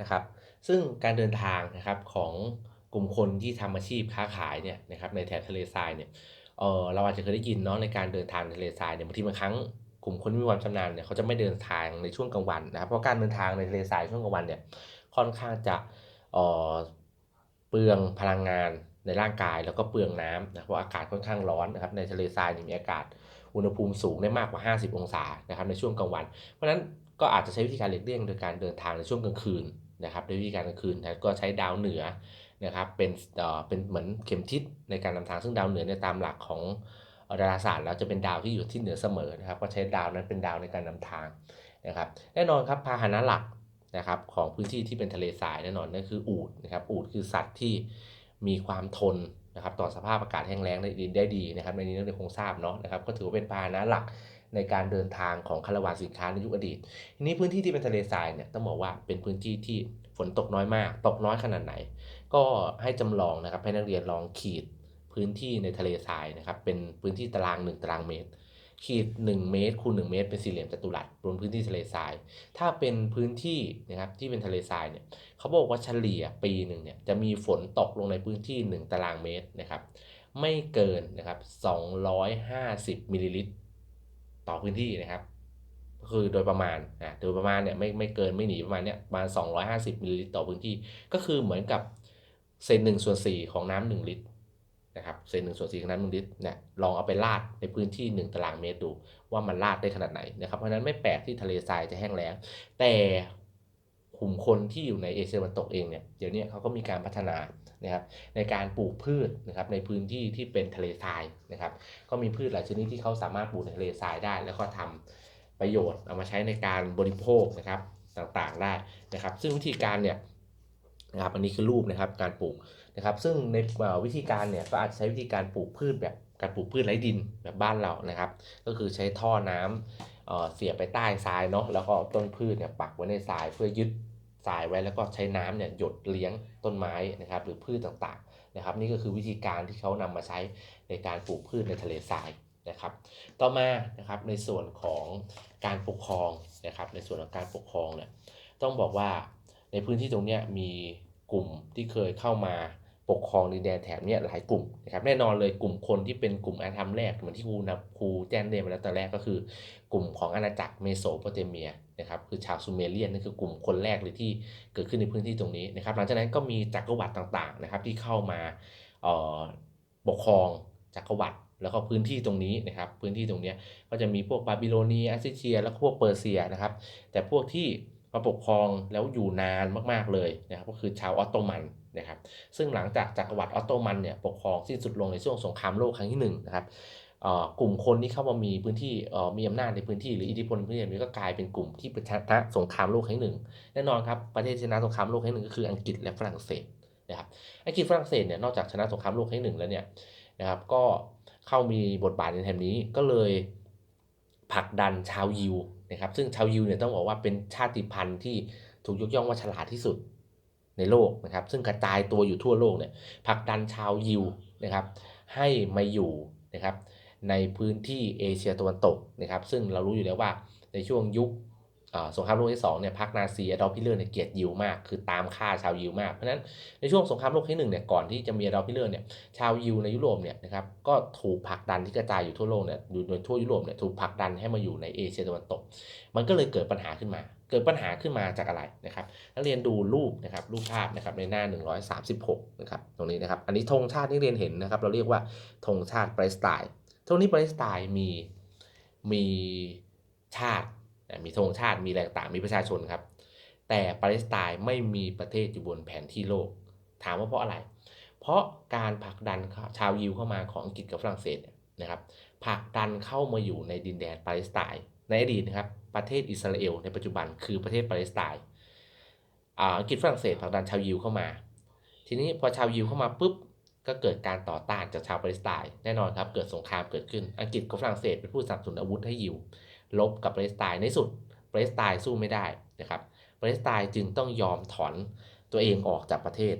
นะครับ ซึ่งการเดินทางนะครับของกลุ่มคนที่ทำอาชีพค้าขายเนี่ยนะครับในแถบทะเลทรายเนี่ยเออเราอาจจะเคยได้ยินเนาะในการเดินทางทะเลทรายเนี่ยบางทีบางครั้งกลุ่มคนที่มีความชำนาญเนี่ยเขาจะไม่เดินทางในช่วงกลางวันนะครับเพราะการเดินทางในทะเลทรายช่วงกลางวันเนี่ยค่อนข้างจะเออเปลืองพลังงานในร่างกายแล้วก็เปลืองน้ำนะเพราะอากาศค่อนข้างร้อนนะครับในทะเลทรายมีอากาศอุณหภูมิสูงได้มากกว่า 50 องศานะครับในช่วงกลางวัน เพราะฉะนั้นก็อาจจะใช้วิธีการหลีกเลี่ยงโดยการเดินทางในช่วงกลางคืน นะครับด้วยวิธีการกลางคืนนะก็ใช้ดาวเหนือนะครับเป็นเอ่อเป็นเหมือนเข็มทิศในการนำทางซึ่งดาวเหนือเนี่ยตามหลักของดาราศาสตร์แล้วจะเป็นดาวที่อยู่ที่เหนือเสมอนะครับ ก็ใช้ดาวนั้นเป็นดาวในการนำทางนะครับแน่นอนครับพาหนะหลักนะครับของพื้นที่ที่เป็นทะเลทรายแน่นอนนั่นคืออูดนะครับอูดคือสัตว์ที่มีความทน นะครับต่อสภาพอากาศแห้งแล้งได้ดีได้ดีนะครับในนี้เราคงทราบเนาะนะครับก็ถือว่าเป็นพาหนะหลักในการเดินทางของคาราวานสินค้าในยุคอดีตทีนี้พื้นที่ที่เป็นทะเลทรายเนี่ยต้องบอกว่าเป็นพื้นที่ที่ฝนตกน้อยมาก ตกน้อยขนาดไหน ก็ให้จำลองนะครับให้นักเรียนลองขีดพื้นที่ในทะเลทรายนะครับเป็นพื้นที่ตาราง 1 ตารางเมตร ขีด 1 เมตรคูณ1เมตร เป็นสี่เหลี่ยมจัตุรัสบนพื้นที่ทะเลทราย ถ้าเป็นพื้นที่นะครับที่เป็นทะเลทรายเนี่ยเขาบอกว่าเฉลี่ยปีหนึ่งเนี่ยจะมีฝนตกลงในพื้นที่ 1 ตารางเมตรนะครับไม่เกินนะครับ250มิลลิลิตรต่อพื้นที่นะครับคือโดยประมาณอะโดยประมาณเนี่ยไม่ไม่เกินไม่หนีประมาณเนี่ยประมาณ250มิลลิลิตรต่อพื้นที่ ก็คือเหมือนกับเศษหนึ่งส่วนสี่ของน้ำหนึ่งลิตร นะครับเศษหนึ่งส่วนสี่ของน้ำหนึ่งลิตรเนี่ยลองเอาไปราดในพื้นที่ 1 ตารางเมตรดู ว่ามันราดได้ขนาดไหนนะครับเพราะนั้นไม่แปลกที่ทะเลทรายจะแห้งแล้งแต่กลุ่มคนที่อยู่ในเอเชียตะวันตกเองเนี่ยเดี๋ยวนี้เขาก็มีการพัฒนานะครับในการปลูกพืชนะครับในพื้นที่ที่เป็นทะเลทรายนะครับก็มีพืชหลายชนิดที่เขาสามารถปลูกในทะเลทรายได้ แล้วก็ทำประโยชน์เอามาใช้ในการบริโภคนะครับต่างๆได้นะครับ ซึ่งวิธีการเนี่ย นะครับอันนี้คือรูปนะครับการปลูกนะครับ ซึ่งในวิธีการเนี่ยก็อาจจะใช้วิธีการปลูกพืชแบบการปลูกพืชไร้ดินแบบบ้านเรานะครับ ก็คือใช้ท่อน้ำเอ่อเสียบไปใต้ทรายเนาะแล้วก็ต้นพืชเนี่ยปักไว้ในทรายเพื่อยึดทรายไว้แล้วก็ใช้น้ำเนี่ยหยดเลี้ยงต้นไม้นะครับ หรือพืชต่างๆนะครับ นี่ก็คือวิธีการที่เขานำมาใช้ในการปลูกพืชในทะเลทรายนะครับ ต่อมานะครับในส่วนของการปกครองนะครับ ในส่วนของการปกครองเนี่ยต้องบอกว่า ในพื้นที่ตรงนี้มีกลุ่มที่เคยเข้ามาปกครองดินแดนแถบนี้หลายกลุ่มนะครับแน่นอนเลยกลุ่มคนที่เป็นกลุ่มอาธรรมแรกเหมือนที่ครูนะครูแจ้งเรียนมาแล้วตอนแรกก็คือ กลุ่มของอาณาจักรเมโสโปเตเมียนะครับคือชาวซูเมเรียนนั่นคือกลุ่มคนแรกเลยที่เกิดขึ้นในพื้นที่ตรงนี้นะครับหลังจากนั้นก็มีจักรวรรดิต่างๆนะครับที่เข้ามาออปกครองจักรวรรดิแล้วก็พื้นที่ตรงนี้นะครับพื้นที่ตรงนี้ก็จะมีพวกบาบิโลเนียแอสซิเชีย แล้วก็พวกเปอร์เซียนะครับแต่พวกที่ มาปกครองแล้วอยู่นานมากๆเลยนะครับก็คือชาวออตโตมันนะครับซึ่งหลังจากจักรวรรดิออตโตมันเนี่ยปกครองสิ้นสุดลงในช่วงสงครามโลกครั้งที่หนึ่งนะครับอ่อกลุ่มคนที่เข้ามามีพื้นที่อ่อมีอำนาจในพื้นที่หรืออิทธิพลในพื้นที่นี้ก็กลายเป็นกลุ่มที่ชนะสงครามโลกครั้งที่หนึ่งแน่นอนครับประเทศชนะสงครามโลกครั้งที่หนึ่งก็คืออังกฤษและฝรั่งเศสนะครับอังกฤษฝรั่งเศสเนี่ยนอกจากชนะสงครามโลกครั้งที่หนึ่งแล้วเนี่ยนะครับก็เข้ามีบทบาทในแถบนี้ก็เลย ผลักดันชาวยิวนะครับซึ่งชาวยิวเนี่ยต้องบอกว่าเป็นชาติพันธุ์ที่ถูกยกย่องว่าฉลาดที่สุดในโลกนะครับ ซึ่งกระจายตัวอยู่ทั่วโลกเนี่ยผลักดันชาวยิวนะครับ ให้มาอยู่นะครับในพื้นที่เอเชียตะวันตกนะครับ ซึ่งเรารู้อยู่แล้วว่าในช่วงยุค สงครามโลกที่2เนี่ยพรรคนาซีอดอล์ฟฮิตเลอร์เนี่ยเกลียดยิวมาก คือตามฆ่าชาวยิวมาก เพราะฉะนั้นในช่วงสงครามโลกที่หนึ่งเนี่ยก่อนที่จะมีอดอล์ฟฮิตเลอร์เนี่ยชาวยิวในยุโรปเนี่ยนะครับก็ถูกผลักดันที่กระจายอยู่ทั่วโลกเนี่ยอยู่โดยทั่วยุโรปเนี่ยถูกผลักดันให้มาอยู่ในเอเชียตะวันตก มันก็เลยเกิดปัญหาขึ้นมา เกิดปัญหาขึ้นมาจากอะไรนะครับนักเรียนดูรูปนะครับรูปภาพนะครับในหน้า 136นะครับตรงนี้นะครับอันนี้ธงชาติที่เรียนเห็นนะครับเราเรียกว่าธงชาติปาเลสไตน์ตรงนี้ปาเลสไตน์มีมีชาติ มีธงชาติมีอะไรต่างมีประชาชนครับ แต่ปาเลสไตน์ไม่มีประเทศอยู่บนแผนที่โลก ถามว่าเพราะอะไร เพราะการผลักดันชาวยิวเข้ามาของอังกฤษกับฝรั่งเศสเนี่ยนะครับผลักดันเข้ามาอยู่ในดินแดนปาเลสไตน์ในอดีตนะครับประเทศอิสราเอลในปัจจุบันคือประเทศปาเลสไตน์อังกฤษฝรั่งเศสผลักดันชาวยิวเข้ามา ทีนี้พอชาวยิวเข้ามาปุ๊บก็เกิดการต่อต้านจากชาวปาเลสไตน์แน่นอนครับเกิดสงครามเกิดขึ้นอังกฤษกับฝรั่งเศสเป็นผู้สนับสนุนอาวุธให้ยิว ลบกับปาเลสไตน์ในสุดปาเลสไตน์สู้ไม่ได้นะครับปาเลสไตน์จึงต้องยอมถอนตัวเองออกจากประเทศ